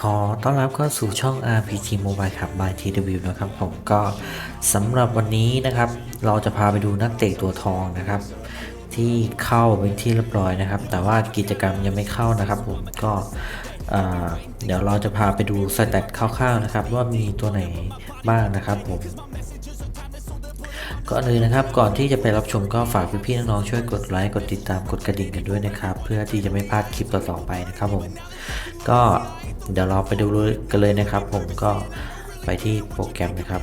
ขอต้อนรับเข้าสู่ช่อง RPG Mobile ครับ by TW นะครับผมก็สำหรับวันนี้นะครับ เราจะพาไปดูนักเตะตัวทองนะครับ ที่เข้าเป็นที่เรียบร้อยนะครับ แต่ว่ากิจกรรมยังไม่เข้านะครับผมก็เดี๋ยวเราจะพาไปดูสแตทคร่าวๆนะครับ ว่ามีตัวไหนบ้างนะครับผม ก่อนอื่นนะครับก่อนที่จะไปรับชมก็ฝากพี่ๆน้องๆช่วยกดไลค์กดติดตามกดกระดิ่งกันด้วยนะครับ เพื่อที่จะไม่พลาดคลิปต่อๆไปนะครับผมก็เดี๋ยวเราไปดูกันเลยนะครับ ผมก็ไปที่โปรแกรมนะครับ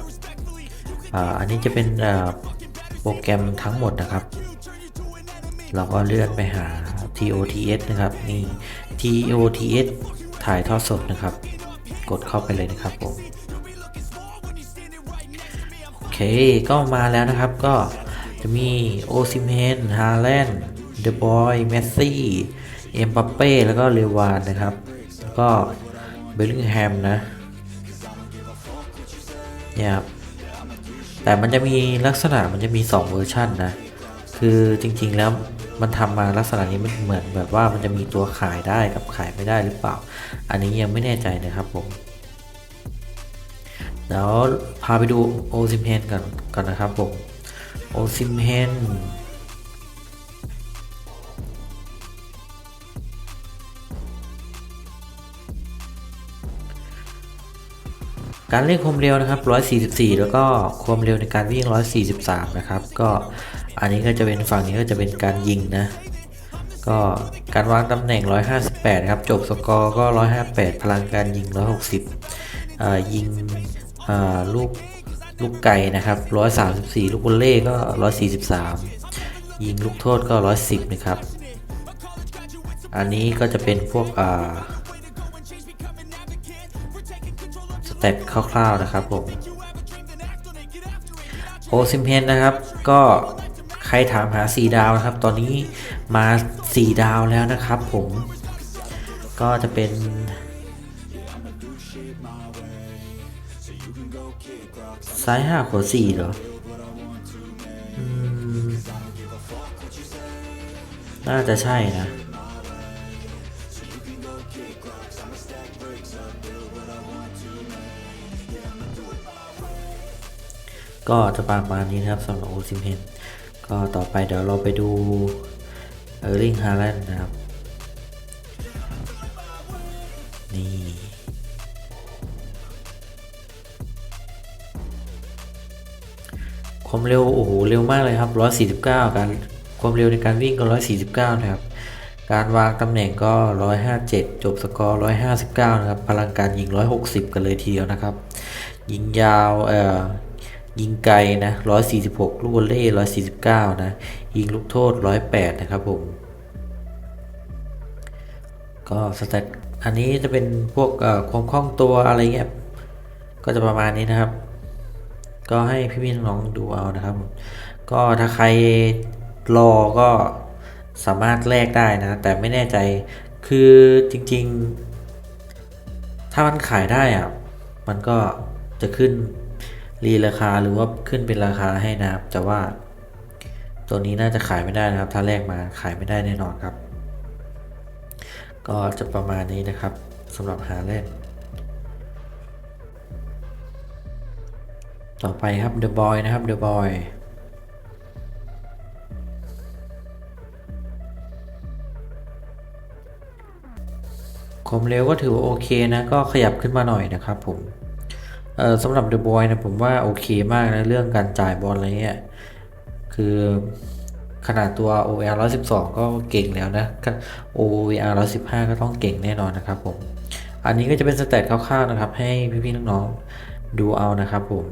อ่าอันนี้จะเป็นอ่าโปรแกรมทั้งหมดนะครับ เราก็เลื่อนไปหา TOTS นะครับนี่ TOTS ถ่ายทอดสดนะครับ กดเข้าไปเลยนะครับผม เคก็มาแล้วนะครับก็จะมีโอซิเมนฮาแลนด์เดอะบอยเมสซี่เอ็มบัปเป้แล้วก็เลวานนะครับ แล้วก็เบลลิงแฮมนะเนี่ยครับแต่มันจะมีลักษณะมันจะมี 2 เวอร์ชันนะ คือจริงๆแล้วมันทำมาลักษณะนี้มันเหมือนแบบว่ามันจะมีตัวขายได้กับขายไม่ได้หรือเปล่า อันนี้ยังไม่แน่ใจนะครับผม เดี๋ยวพาไปดูโอซิมเฮนกันก่อนนะครับผมโอซิมเฮนการเล่นความเร็วนะครับ 144 แล้วก็ความเร็วในการวิ่ง 143 นะครับ ก็อันนี้ก็จะเป็นฝั่งนี้ก็จะเป็นการยิงนะ ก็การวางตำแหน่ง 158 ครับ จบสกอร์ก็ 158 พลังการยิง 160 ยิง ลูกลูกไก่นะครับ134 ลูกบอลเล่ก็ 143 ยิงลูกโทษก็ 110 นะครับ อันนี้ก็จะเป็นพวกอ่าสเต็ปคร่าวๆนะครับผมโอซิมเพนนะครับ ก็ใครถามหา 4 ดาวนะครับ ตอนนี้มา 4 ดาวแล้วนะครับผมก็จะเป็น ซ้าย5ขวา4เหรออืมน่าจะใช่นะ ก็จะประมาณนี้นะครับสำหรับโอซิมเพนก็ต่อไปเดี๋ยวเราไปดูเออร์ลิงฮาแลนด์นะครับ นี่ ความเร็วโอ้โหเร็วมากเลยครับ 149 การความเร็วในการวิ่งก็ 149 นะครับ การวางตำแหน่งก็ 157 จบสกอร์ 159 นะครับ พลังการยิง 160 กันเลยทีเดียวนะครับ ยิงยาวเอ่อยิงไกลนะ 146 ลูกวอลเล่ 149 นะ ยิงลูกโทษ 108 นะครับผม ก็สแตทอันนี้จะเป็นพวกเอ่อความคล่องตัวอะไรเงี้ย ก็จะประมาณนี้นะครับ ก็ให้พี่ๆน้องดูเอานะครับ ก็ถ้าใครรอก็สามารถแลกได้นะ แต่ไม่แน่ใจคือจริง ๆ ถ้ามันขายได้อะมันก็จะขึ้นรีราคาหรือว่าขึ้นเป็นราคาให้นะครับ แต่ว่า ตัวนี้น่าจะขายไม่ได้นะครับ ถ้าแลกมาขายไม่ได้แน่นอนครับ ก็จะประมาณนี้นะครับสำหรับหาเล่น ต่อไปครับ The Boy นะครับ The Boy ความเร็วก็ถือว่าโอเคนะ ก็ขยับขึ้นมาหน่อยนะครับผมเอ่อสำหรับ The Boy นะผมว่าโอเคมากนะ เรื่องการจ่ายบอลอะไรเงี้ย คือขนาดตัว OR 112 ก็เก่งแล้วนะ OVR 115 ก็ต้องเก่งแน่นอนนะครับผม อันนี้ก็จะเป็นสเตตคร่าวๆนะครับ ให้พี่ๆน้องๆดูเอานะครับผม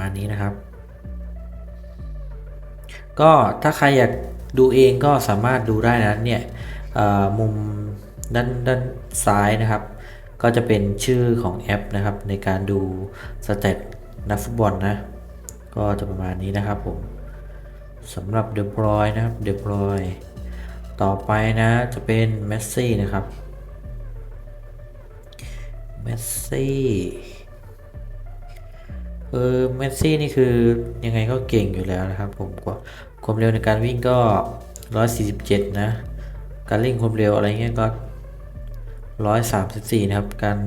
มาณนี้นะครับ ก็ถ้าใครอยากดูเองก็สามารถดูได้นะเนี่ยมุมด้านด้านซ้ายนะครับ ก็จะเป็นชื่อของแอปนะครับ ในการดูสเตตนักฟุตบอลนะ ก็จะประมาณนี้นะครับผมสำหรับเดบรอยนะครับเดบรอยต่อไปนะจะเป็นเมสซี่นะครับเมสซี่ เออเมสซี่นี่คือยังไงก็เก่งอยู่แล้วนะครับ ผมก็ความเร็วในการวิ่งก็ 147 นะ การเร่งความเร็วอะไรเงี้ยก็ 134 นะครับ การ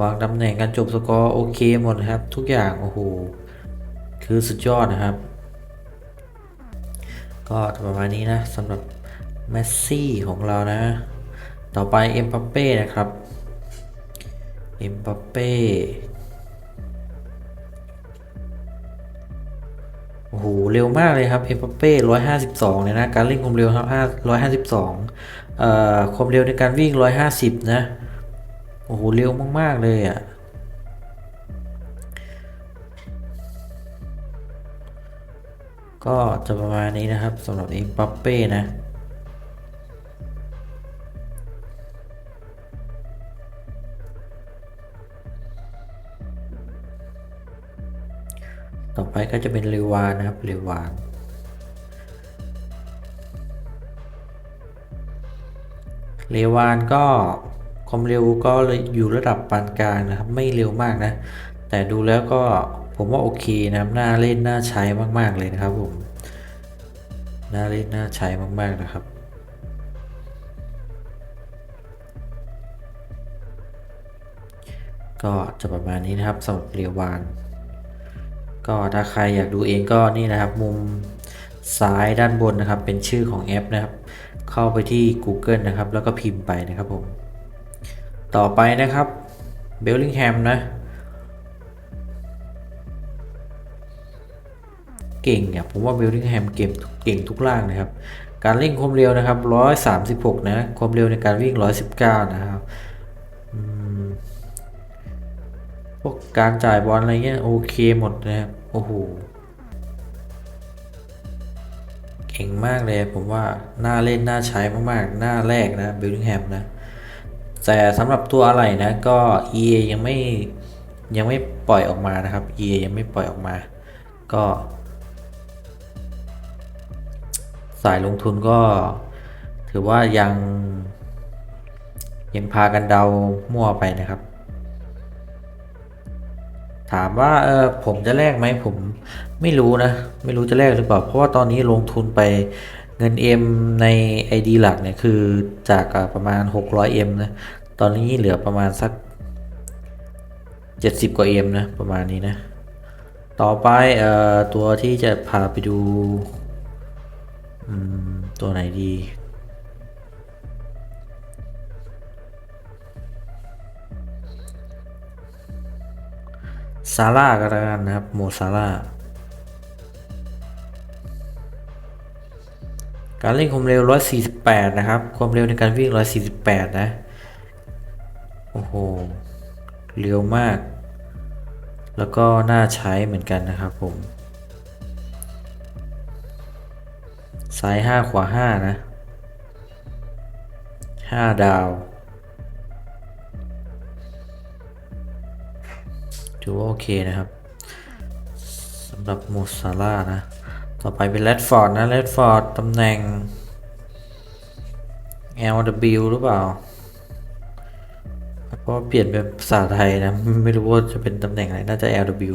วางตำแหน่งการจบสกอร์โอเคหมดนะครับ ทุกอย่างโอ้โหคือสุดยอดนะครับ ก็ประมาณนี้นะสำหรับเมสซี่ของเรานะ ต่อไปเอ็มบัปเป้นะครับเอ็มบัปเป้ หเร็วมากเลยครับเอ็มบัปเป้ร้อยห้าสิบสองเลยนะการเล่นความเร็วครับห้าร้อยห้าสิบสองเอ่อความเร็วในการวิ่งร้อยห้าสิบนะโอ้โหเร็วมาก ๆ เลยอะก็จะประมาณนี้นะครับสำหรับเอ็มบัปเป้นะ ไปก็จะเป็นเรวานนะครับเรวานเรวานก็ความเร็วก็อยู่ระดับปานกลางนะครับ ไม่เร็วมากนะ แต่ดูแล้วก็ผมว่าโอเคนะครับน่าเล่นน่าใช้มาก ๆ เลยนะครับผมน่าเล่นน่าใช้มาก ๆ นะครับก็จะประมาณนี้นะครับสำหรับเรวาน ก็ถ้าใครอยากดูเองก็นี่นะครับ มุมซ้ายด้านบนนะครับ เป็นชื่อของแอปนะครับ เข้าไปที่ Google นะครับ แล้วก็พิมพ์ไปนะครับผม ต่อไปนะครับเบลลิงแฮมนะ เก่งเนี่ยผมว่าเบลลิงแฮมเก่งเก่งทุกล่างนะครับ การเร่งความเร็วนะครับ 136 นะ ความเร็วในการวิ่ง 119 นะครับ วกการจ่ายบอลอะไรเงี้ยโอเคหมดนะครับโอ้โหเก่งมากเลยผมว่าน่าเล่นน่าใช้มากๆ หน้าแรกนะเบลลิงแฮมนะ แต่สำหรับตัวอะไรนะก็ EA ยังไม่ยังไม่ปล่อยออกมานะครับ EA ยังไม่ปล่อยออกมา ก็ สายลงทุนก็ถือว่ายังยังพากันเดามั่วไปนะครับ ถามว่าเออผมจะแลกไหมผมไม่รู้นะ ไม่รู้จะแลกหรือเปล่า เพราะว่าตอนนี้ลงทุนไปเงิน M ใน ID หลักเนี่ยคือจากประมาณ 600M นะ ตอนนี้เหลือประมาณสัก 70 กว่า M นะ ประมาณนี้นะ ต่อไปเอ่อตัวที่จะพาไปดูอืมตัวไหนดี ซาร่าก็แล้วกันนะครับ โมซาร่าการเล่นความเร็ว 148 นะครับ ความเร็วในการวิ่ง 148 นะ โอ้โห เร็วมาก แล้วก็น่าใช้เหมือนกันนะครับผม ซ้าย 5 ขวา 5 นะ 5 ดาว ถือว่าโอเคนะครับสำหรับโมซาร่านะ ต่อไปเป็นแรดฟอร์ดนะแรดฟอร์ดตำแหน่ง LW หรือเปล่าเพราะเปลี่ยนเป็นภาษาไทยนะ ไม่รู้ว่าจะเป็นตำแหน่งอะไร น่าจะ LW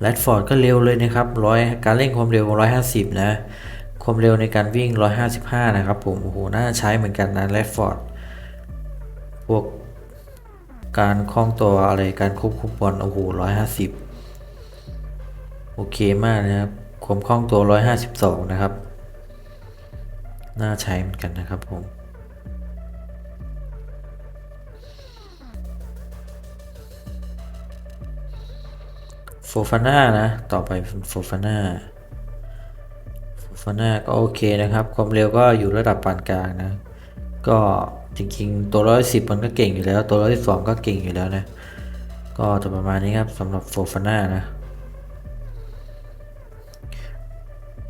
แรดฟอร์ดก็เร็วเลยนะครับร้อยการเร่งความเร็ว 150 นะ ความเร็วในการวิ่ง 155 นะครับผม โอ้โห น่าใช้เหมือนกันนะแรดฟอร์ด พวก การคล้องตัวอะไรการควบคุมบอลโอ้โหร้อยห้าสิบโอเคมากนะครับความคล่องตัวร้อยห้าสิบสองนะครับ น่าใช้เหมือนกันนะครับผมโฟฟาน่านะ ต่อไปโฟฟาน่าโฟฟาน่าก็โอเคนะครับ ความเร็วก็อยู่ระดับปานกลางนะ ก็ จริงๆ ตัวร้อยสิบมันก็เก่งอยู่แล้ว ตัวร้อยสองก็เก่งอยู่แล้วนะ ก็จะประมาณนี้ครับสำหรับโฟฟาน่านะ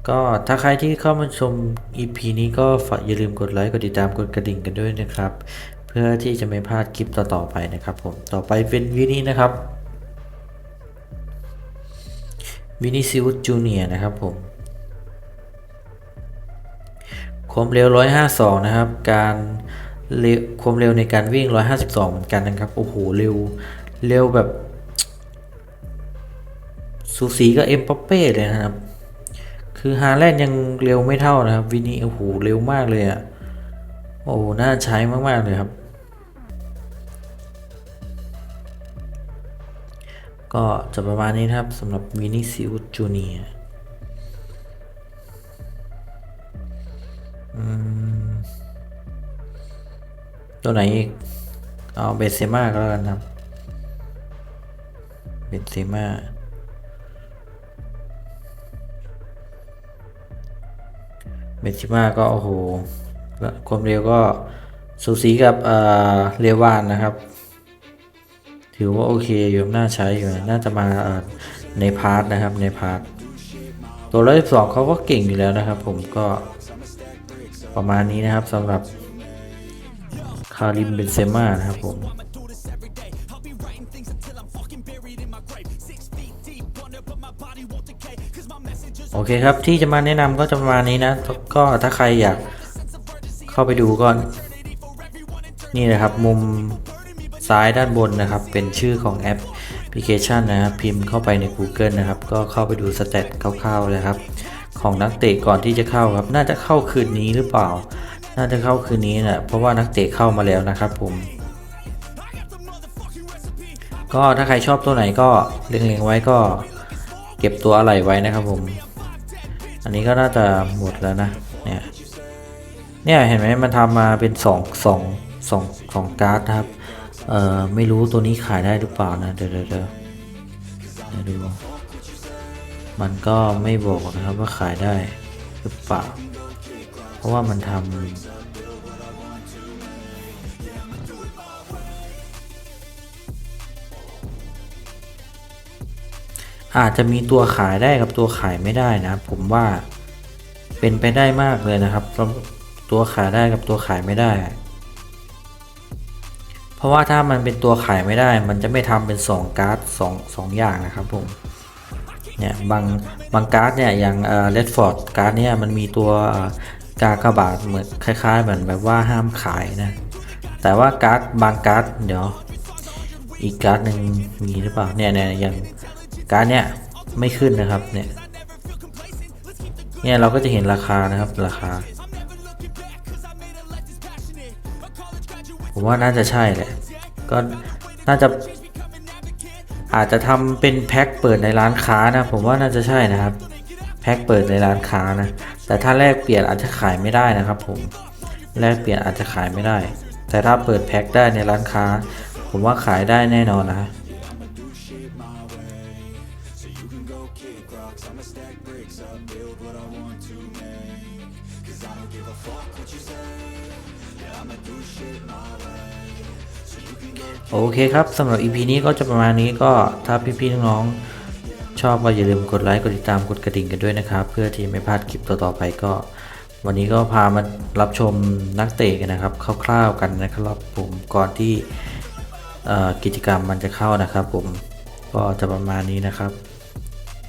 ก็ถ้าใครที่เข้ามาชม EP นี้ก็ฝากอย่าลืมกดไลค์ กดติดตาม กดกระดิ่งกันด้วยนะครับ เพื่อที่จะไม่พลาดคลิปต่อๆไปนะครับผม ต่อไปเป็นวินี้นะครับ วินิซิอุสจูเนียนะครับผมความเร็ว 152 นะครับ การ ความเร็วในการวิ่ง 152 เหมือนกันนะครับ โอ้โห เร็ว เร็วแบบสูสีกับเอ็มปัปเป้เลยนะครับ คือฮาแลนยังเร็วไม่เท่านะครับ วินี่โอ้โห เร็วมากเลยอะ่ะ โอ้ น่าใช้มาก ๆ เลยครับ ก็จะประมาณนี้นะครับสำหรับวินิซิอุสจูเนียร์ ตัวไหนอีก เอาเบนเซม่าก็แล้วกันครับ เบนเซม่าเบนซิม่าก็โอ้โหแล้วความเร็วก็สูสีกับเออเรวานนะครับ ถือว่าโอเคอยู่น่าใช้อยู่น่าจะมาในพาร์ทนะครับในพาร์ทตัวร้อยสองเขาก็เก่งอยู่แล้วนะครับ ผมก็ประมาณนี้นะครับสำหรับ คาริมเบนเซม่านะครับผมโอเคครับที่จะมาแนะนำก็จะประมาณนี้นะ ก็ถ้าใครอยากเข้าไปดูก็นี่นะครับมุมซ้ายด้านบนนะครับ เป็นชื่อของแอปพลิเคชันนะครับ พิมพ์เข้าไปใน Google นะครับ ก็เข้าไปดูสเตตคร่าวๆเลยครับ ของนักเตะก่อนที่จะเข้าครับ น่าจะเข้าคืนนี้หรือเปล่า น่าจะเข้าคืนนี้นะเพราะว่านักเตะเข้ามาแล้วนะครับผม ก็ถ้าใครชอบตัวไหนก็เล็งๆไว้ก็เก็บตัวอะไรไว้นะครับผม อันนี้ก็น่าจะหมดแล้วนะเนี่ยเนี่ยเห็นไหมมันทำมาเป็นสองสองสองสองการ์ดครับเอ่อไม่รู้ตัวนี้ขายได้หรือเปล่านะเดี๋ยวเดี๋ยวเดี๋ยวเดี๋ยวดูมันก็ไม่บอกนะครับว่าขายได้หรือเปล่า เพราะว่ามันทำอาจจะมีตัวขายได้กับตัวขายไม่ได้นะ ผมว่าเป็นไปได้มากเลยนะครับตัวขายได้กับตัวขายไม่ได้ เพราะว่าถ้ามันเป็นตัวขายไม่ได้ มันจะไม่ทำเป็น 2 การ์ด2 2อย่างนะครับผมเนี่ยบางบางการ์ดเนี่ยอย่างเอ่อเลดฟอร์ดการ์ดเนี่ยมันมีตัว เอ่อกากบาทเหมือนคล้ายๆเหมือนแบบว่าห้ามขายนะ แต่ว่าการ์ดบางการ์ดเดี๋ยว อีกการ์ดหนึ่งมีหรือเปล่าเนี่ยเนี่ยอย่างการ์ดเนี่ยไม่ขึ้นนะครับเนี่ยเนี่ยเราก็จะเห็นราคานะครับราคา ผมว่าน่าจะใช่แหละ ก็น่าจะอาจจะทำเป็นแพ็คเปิดในร้านค้านะ ผมว่าน่าจะใช่นะครับ แพ็คเปิดในร้านค้านะ แต่ถ้าแลกเปลี่ยนอาจจะขายไม่ได้นะครับ ผมแลกเปลี่ยนอาจจะขายไม่ได้ แต่ถ้าเปิดแพ็คได้ในร้านค้า ผมว่าขายได้แน่นอนนะ โอเคครับสำหรับ EP นี้ก็จะประมาณนี้ก็ถ้าพี่ๆน้องๆ ชอบก็อย่าลืมกดไลค์ กดติดตาม กดกระดิ่งกันด้วยนะครับ เพื่อที่ไม่พลาดคลิปต่อๆไปก็ วันนี้ก็พามารับชมนักเตะกันนะครับคร่าวๆกันนะครับผมก่อนที่กิจกรรมมันจะเข้านะครับ ผมก็จะประมาณนี้นะครับ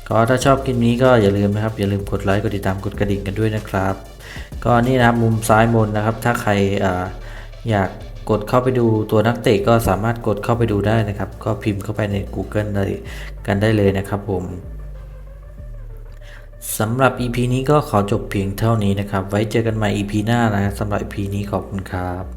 ก็ถ้าชอบคลิปนี้ก็อย่าลืมนะครับอย่าลืมกดไลค์ กดติดตาม กดกระดิ่งกันด้วยนะครับ ก็นี่นะครับมุมซ้ายบนนะครับ ถ้าใครออยาก กดเข้าไปดูตัวนักเตะก็สามารถกดเข้าไปดูได้นะครับ ก็พิมพ์เข้าไปใน Google เลยกันได้เลยนะครับผมสำหรับ EP นี้ก็ขอจบเพียงเท่านี้นะครับ ไว้เจอกันใหม่ EP หน้านะสำหรับ EP นี้ขอบคุณครับ